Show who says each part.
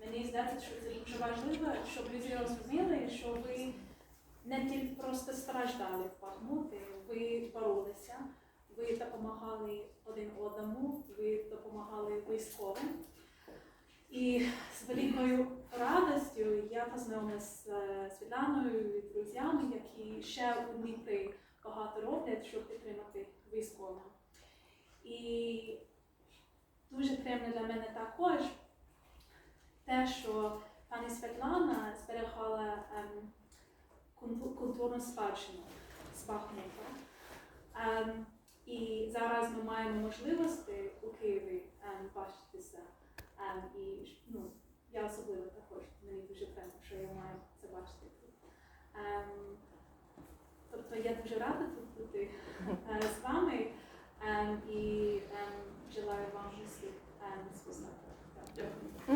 Speaker 1: Мені здається, що це дуже важливо, щоб люди розуміли, що ви не тільки просто страждали в Бахмуті, ви боролися, ви допомагали один одному, ви допомагали військовим. І з великою радістю я познайомилася з е, Світланою і друзями, які ще у Дніпрі багато роблять, щоб підтримати військових. І дуже приємно для мене що пані Світлана зберігала ем, культурну спадщину з Бахмута. Ем, і зараз ми маємо можливості у Києві ем, бачитися. І ну, я особливо також мені дуже приємно, що я маю це бачити тут. Тобто я дуже рада тут бути е, з вами і желаю вам усіх спускати. Дякую.